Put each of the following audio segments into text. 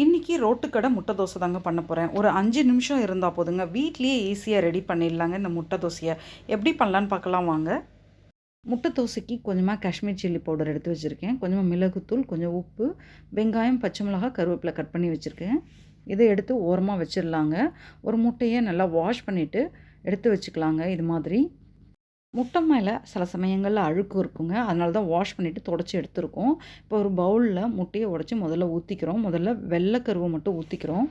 இன்றைக்கி ரோட்டுக்கடை முட்டை தோசை தாங்க பண்ண போகிறேன் ஒரு அஞ்சு நிமிஷம் இருந்தால் போதுங்க. வீட்லேயே ஈஸியாக ரெடி பண்ணிடலாங்க இந்த முட்டை தோசையை. எப்படி பண்ணலான்னு பார்க்கலாம் வாங்க. முட்டை தோசைக்கு கொஞ்சமாக காஷ்மீர் சில்லி பவுடர் எடுத்து வச்சுருக்கேன். கொஞ்சமாக மிளகுத்தூள் கொஞ்சம் உப்பு வெங்காயம் பச்சை மிளகாய் கருவேப்பிலை கட் பண்ணி வச்சுருக்கேன். இதை எடுத்து ஓரமாக வச்சிடலாங்க. ஒரு முட்டையை நல்லா வாஷ் பண்ணிவிட்டு எடுத்து வச்சுக்கலாங்க. இது மாதிரி. முட்டை மேலே சில சமயங்களில் அழுக்கு இருக்குங்க. அதனால தான் வாஷ் பண்ணிவிட்டு தொடச்சி எடுத்துருக்கோம். இப்போ ஒரு பவுலில் முட்டையை உடச்சி முதல்ல ஊற்றிக்கிறோம் முதல்ல வெள்ளைக்கருவை மட்டும் ஊற்றிக்கிறோம்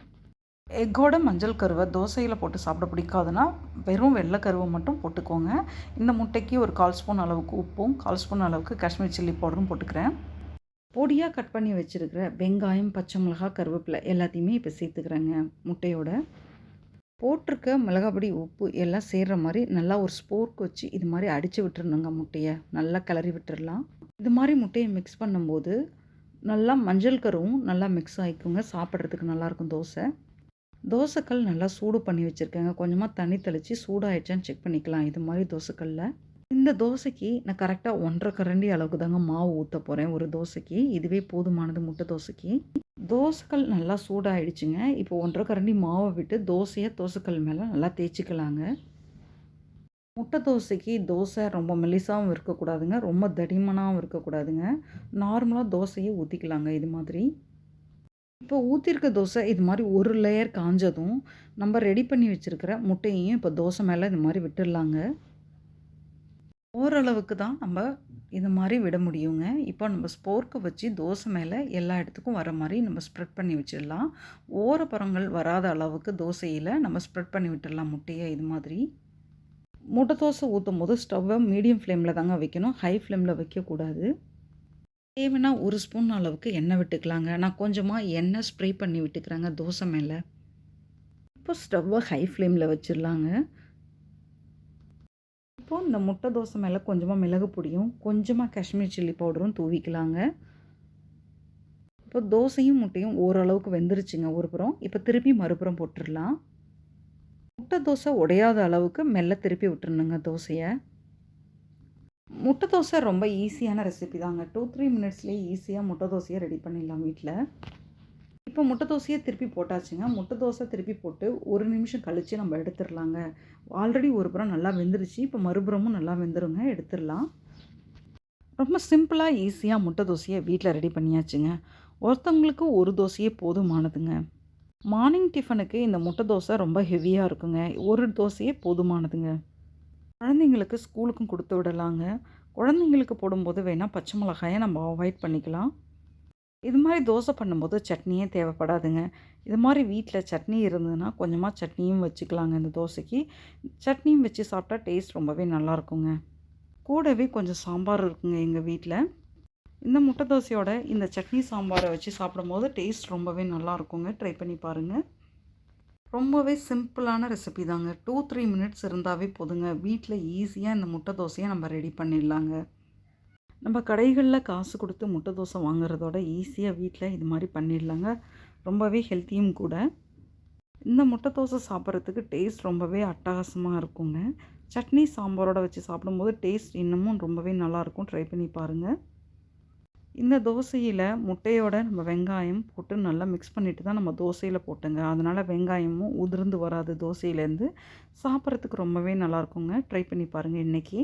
எக்கோட மஞ்சள் கருவை தோசையில் போட்டு சாப்பிட பிடிக்காதுன்னா வெறும் வெள்ளை கருவை மட்டும் போட்டுக்கோங்க. இந்த முட்டைக்கு ஒரு கால் ஸ்பூன் அளவுக்கு உப்பும் கால் ஸ்பூன் அளவுக்கு காஷ்மீர் சில்லி பவுடரும் போட்டுக்கிறேன். பொடியாக கட் பண்ணி வச்சுருக்கிற வெங்காயம் பச்சை மிளகாய் கருவேப்பிலை எல்லாத்தையுமே இப்போ சேர்த்துக்கிறேங்க முட்டையோட. போட்டிருக்க மிளகாப்பொடி உப்பு எல்லாம் சேர்கிற மாதிரி நல்லா ஒரு ஸ்போர்க் வச்சு இது மாதிரி அடித்து விட்டுருணுங்க முட்டையை. நல்லா கிளறி விட்டுடலாம் இது மாதிரி முட்டையை மிக்ஸ் பண்ணும்போது நல்லா மஞ்சள் கருவும் நல்லா மிக்ஸ் ஆகிக்குங்க சாப்பிட்றதுக்கு நல்லாயிருக்கும் தோசை. தோசைக்கல் நல்லா சூடு பண்ணி வச்சுருக்கேங்க. கொஞ்சமாக தண்ணி தெளித்து சூடாகிடுச்சான்னு செக் பண்ணிக்கலாம். இது மாதிரி தோசைக்கல்ல. இந்த தோசைக்கு நான் கரெக்டாக ஒன்றரை கரண்டி அளவுக்கு தாங்க மாவு ஊற்ற போகிறேன் ஒரு தோசைக்கு. இதுவே போதுமானது முட்டை தோசைக்கு. தோசைக்கல் நல்லா சூடாகிடுச்சுங்க இப்போ ஒன்றரை கரண்டி மாவை விட்டு தோசையை தோசைக்கல் மேலே நல்லா தேய்ச்சிக்கலாங்க. முட்டை தோசைக்கு தோசை ரொம்ப மெலிசாகவும் இருக்கக்கூடாதுங்க. ரொம்ப தடிமனாகவும் இருக்கக்கூடாதுங்க. நார்மலாக தோசையை ஊற்றிக்கலாங்க இது மாதிரி. இப்போ ஊற்றிருக்க தோசை இது மாதிரி ஒரு லேயர் காஞ்சதும் நம்ம ரெடி பண்ணி வச்சுருக்கிற முட்டையையும் இப்போ தோசை மேலே இது மாதிரி விட்டுடலாங்க. ஓரளவுக்கு தான் நம்ம இது மாதிரி விட முடியுங்க. இப்போ நம்ம ஸ்போர்க்கை வச்சு தோசை மேலே எல்லா இடத்துக்கும் வர மாதிரி நம்ம ஸ்ப்ரெட் பண்ணி வச்சிடலாம். ஓரப்புறங்கள் வராத அளவுக்கு தோசையில் நம்ம ஸ்ப்ரெட் பண்ணி விட்டுடலாம் முட்டையை இது மாதிரி. முட்டை தோசை ஊற்றும் போது ஸ்டவ்வை மீடியம் ஃப்ளேமில் தாங்க வைக்கணும். ஹை ஃப்ளேமில் வைக்கக்கூடாது தேவைன்னா ஒரு ஸ்பூன் அளவுக்கு எண்ணெய் விட்டுக்கலாங்க. நான் கொஞ்சமாக எண்ணெய் ஸ்ப்ரே பண்ணி விட்டுக்கிறேங்க தோசை மேலே. இப்போ ஸ்டவ்வை ஹை ஃப்ளேமில் வச்சிடலாங்க. இப்போது இந்த முட்டை தோசை மேலே கொஞ்சமாக மிளகு பொடியும் கொஞ்சமாக காஷ்மீர் சில்லி பவுடரும் தூவிக்கலாங்க. இப்போ தோசையும் முட்டையும் ஓரளவுக்கு வெந்துருச்சுங்க ஒரு புறம் இப்போ திருப்பி மறுபுறம் போட்டுடலாம். முட்டை தோசை உடையாத அளவுக்கு மெல்ல திருப்பி விட்டுருணுங்க தோசையை. முட்டை தோசை ரொம்ப ஈஸியான ரெசிபி தாங்க. டூ த்ரீ மினிட்ஸ்லேயே ஈஸியாக முட்டை தோசையை ரெடி பண்ணிடலாம் வீட்டில் இப்போ முட்டை தோசையை திருப்பி போட்டாச்சுங்க. முட்டை தோசை திருப்பி போட்டு ஒரு நிமிஷம் கழித்து நம்ம எடுத்துடலாங்க. ஆல்ரெடி ஒரு புறம் நல்லா வெந்துருச்சு. இப்போ மறுபுறமும் நல்லா வெந்துருங்க. எடுத்துடலாம். ரொம்ப சிம்பிளாக ஈஸியாக முட்டை தோசையை வீட்டில் ரெடி பண்ணியாச்சுங்க. ஒருத்தவங்களுக்கு ஒரு தோசையே போதுமானதுங்க. மார்னிங் டிஃபனுக்கு இந்த முட்டை தோசை ரொம்ப ஹெவியாக இருக்குங்க. ஒரு தோசையே போதுமானதுங்க. குழந்தைங்களுக்கு ஸ்கூலுக்கும் கொடுத்து விடலாங்க. குழந்தைங்களுக்கு போடும்போது வேணால் பச்சை மிளகாயை நம்ம அவாய்ட் பண்ணிக்கலாம். இது மாதிரி தோசை பண்ணும்போது சட்னியே தேவைப்படாதுங்க. இது மாதிரி வீட்டில் சட்னி இருந்ததுன்னா கொஞ்சமாக சட்னியும் வச்சுக்கலாங்க இந்த தோசைக்கு. சட்னியும் வச்சு சாப்பிட்டா டேஸ்ட் ரொம்பவே நல்லாயிருக்குங்க கூடவே கொஞ்சம் சாம்பார் இருக்குங்க எங்கள் வீட்டில் இந்த முட்டை தோசையோட இந்த சட்னி சாம்பாரை வச்சு சாப்பிடும்போது டேஸ்ட் ரொம்பவே நல்லா இருக்குங்க. ட்ரை பண்ணி பாருங்கள் ரொம்பவே சிம்பிளான ரெசிபி தாங்க. டூ த்ரீ மினிட்ஸ் இருந்தாவே போதுங்க. வீட்டில் ஈஸியாக இந்த முட்டை தோசையை நம்ம ரெடி பண்ணிடலாங்க. நம்ம கடைகளில் காசு கொடுத்து முட்டை தோசை வாங்குறதோட ஈஸியாக வீட்டில் இது மாதிரி பண்ணிடலாங்க. ரொம்பவே ஹெல்த்தியும் கூட. இந்த முட்டை தோசை சாப்பிட்றதுக்கு டேஸ்ட் ரொம்பவே அட்டகாசமாக இருக்குங்க. சட்னி சாம்பாரோட வச்சு சாப்பிடும்போது டேஸ்ட் இன்னமும் ரொம்பவே நல்லாயிருக்கும். ட்ரை பண்ணி பாருங்கள் இந்த தோசையில் முட்டையோட நம்ம வெங்காயம் போட்டு நல்லா மிக்ஸ் பண்ணிட்டு தான் நம்ம தோசையில் போட்டுங்க. அதனால் வெங்காயமும் உதிர்ந்து வராது தோசையிலேருந்து. சாப்பிட்றதுக்கு ரொம்பவே நல்லாயிருக்குங்க. ட்ரை பண்ணி பாருங்கள் இன்றைக்கி